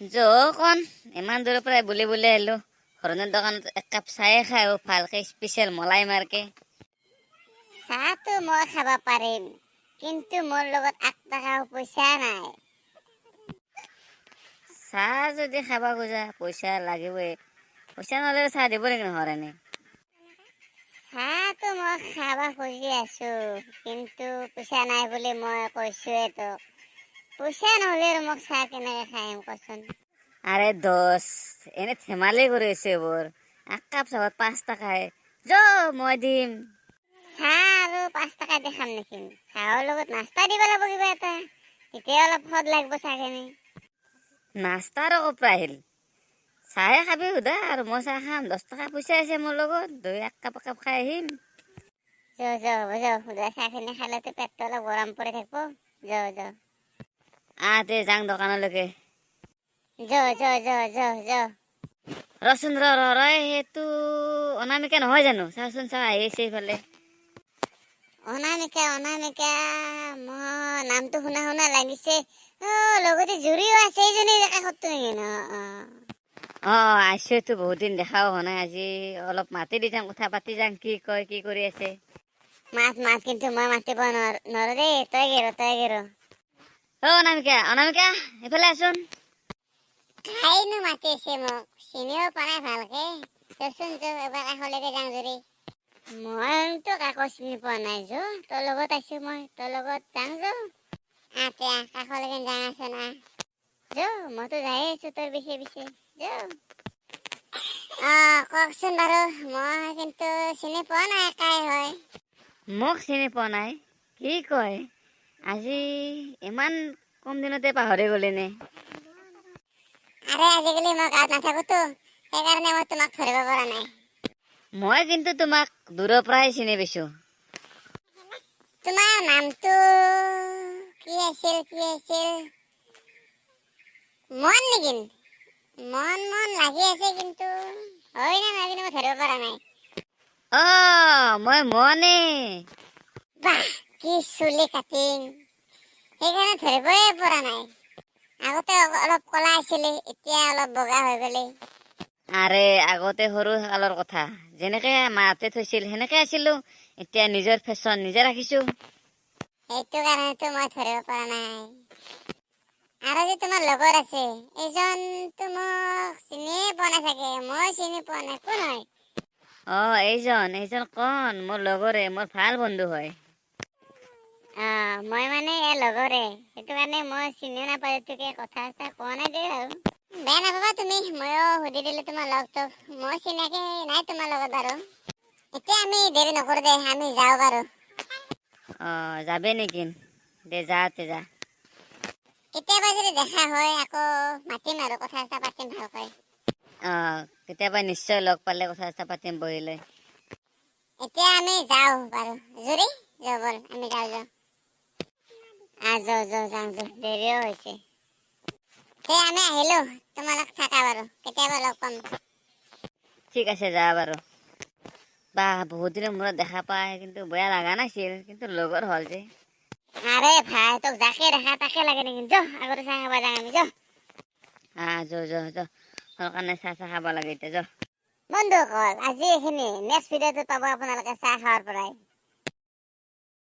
যখন ইমান দূৰৰ পৰা বুলি বুলি আহিলো হৰণৰ দোকানত এক কাপ চাহে খাই ভালকে স্পেচিয়েল মলাই মাৰকে। চাহটো মই খাব পাৰিম কিন্তু মোৰ লগত আঠ টকাও পইচা নাই। চাহ যদি খাব খোজা পইচা লাগিবই। পইচা নহ'লে চাহ দিব নেকি নহয় এনে? চাহটো মই খাব খুজি আছো কিন্তু পইচা নাই বুলি মই কৈছোৱে তোক। পইচা নহ'লে আৰু মোক চাহ কেনেকে খাইম কচোন আৰে দছ এনে ধেমালি কৰি আছে এইবোৰ এক কাপ চাহত পাঁচ টকাহে য মই দিম। চাহ আৰু পাঁচ টকা দি খাম নেকি? চাহৰ লগত নাস্তা দিব লাগিব কিবা এটা। তেতিয়া অলপ সোৱাদ লাগিব চাহখিনি। নাস্তা আৰু ক'ৰ আহিল। চাহে খাবি সোধা আৰু মই চাহ খাম। দহ টকা পইচা আছে মোৰ লগত। দুই এক কাপ একাপ খাই আহিম। য য হ'ব য সুধা চাহখিনি খালেতো পেটটো অলপ গৰম পৰি থাকিব। য য। আহ দে যাং দোকানলৈকে। য য য য য। ৰচোন ৰ ৰ সেইটো অনামিকা নহয় জানো? চাচোন চা আহি আছে এইফালে। অনামিকা অনামিকা মই নামটো শুনা শুনা লাগিছে। অ লগতে জুৰিও আছে এইজনী কাষতটো নেকি? ন অ। আহিছোতো বহুত দিন দেখাও হোৱা নাই আজি। অলপ মাতি দি যাম কথা পাতি যাম কি কয় কি কৰি আছে। মাত মাত কিন্তু মই মাতিব নোৱাৰো নোৱাৰো দেই তই গেৰ তই গেৰ। অ অনামিকা অনামিকা এইফালে আছোন খাইনো মাতি আছে মোক চিনিও পোৱা নাই ভালকে। চোন যো এবাৰ কাষলৈকে যাওঁ জুৰি মইতো কাকো চিনি পোৱা নাই যো তোৰ লগত আছো মই তোৰ লগত যাওঁ যো আহ তে আহ, কাষলৈকে যাওঁ আছো না। যো মইতো যাই আছো তোৰ পিছে পিছে যো অ কওকচোন বাৰু মই কিন্তু চিনি পোৱা নাই কাই হয়। মোক চিনি পোৱা নাই কি কয়? আজি ইমান কম দিনতে পাহৰি গ'লি নে আৰে আজিকালি মই গাঁৱত নাথাকোতো সেইকাৰণে মই তোমাক ধৰিব পৰা নাই। মই কিন্তু তোমাক দূৰৰ পৰাই চিনি পাইছোঁ। তোমাৰ নামটো কি আছিল কি আছিল? মন নেকি মন মন লাগি আছে কিন্তু হয় না নাই কিন্তু মই ধৰিব পৰা নাই। অঁ মই মনে বাহ কি চুলি কাটিং। ধৰিবই পৰা নাই। আগতে অলপ কলা আছিলি এতিয়া অলপ বগা হৈ গলি। আৰে আগতে সৰু কালৰ কথা। যেনেকে মাহঁতে থৈছিল সেনেকে আছিলো। এতিয়া নিজৰ ফেশ্বন নিজে ৰাখিছো। সেইটো কাৰণেতো মই ধৰিব পৰা নাই। আৰু যে তোমাৰ লগৰ আছে এইজনতো মোক চিনিয়ে পোৱা নাই চাগে। মই চিনি পোৱা নাই কোন হয়? অ এইজন এইজন কণ। মোৰ লগৰে মোৰ ভালো বন্ধু হয়। মই মানে লগৰে। সেইটো কাৰণে মই চিনিও নাপাওঁ তোকে কথা চথা কোৱা নাই দেই আৰু বেয়া নাপাবা তুমি ময়ো সুধি দিলো তোমাৰ লগটোক। মই চিনাকি নাই তোমাৰ লগত বাৰু। এতিয়া আমি দেৰি নকৰো দে আমি যাওঁ বাৰু। অ যাবে নেকি? দে যা তে যা। কেতিয়াবা যদি দেখা হয় আকৌ মাতিম আৰু কথা চথা পাতিম ভালকৈ। অ কেতিয়াবা নিশ্চয় লগ পালে কথা চথা পাতিম বহি লৈ এতিয়া আমি যাওঁ বাৰু। জুৰি যাওঁ বল আমি যাওঁ যাওঁ যাওঁ যাওঁ যাওঁ দেৰিও হৈছে তে আমি আহিলো তোমালোক থাকা বাৰু কেতিয়াবা লগ পাম ঠিক আছে যা বাৰু বা বহুত দিনৰ মূৰত দেখা পাই কিন্তু বেয়া লগা নাছিল কিন্তু লগৰ হ'ল যে আৰে ভাই তোক যাকে দেখা তাকে লাগে নেকি যো আগতে চাহ খাব যাওঁ আমি যো আহ য য য তোৰ কাৰণে চাহ চাহ খাব লাগে এতিয়া য বন্ধুসকল আজি এইখিনি নেক্সট ভিডিঅ'টোত পাব আপোনালোকে চাহ খোৱাৰ পৰাই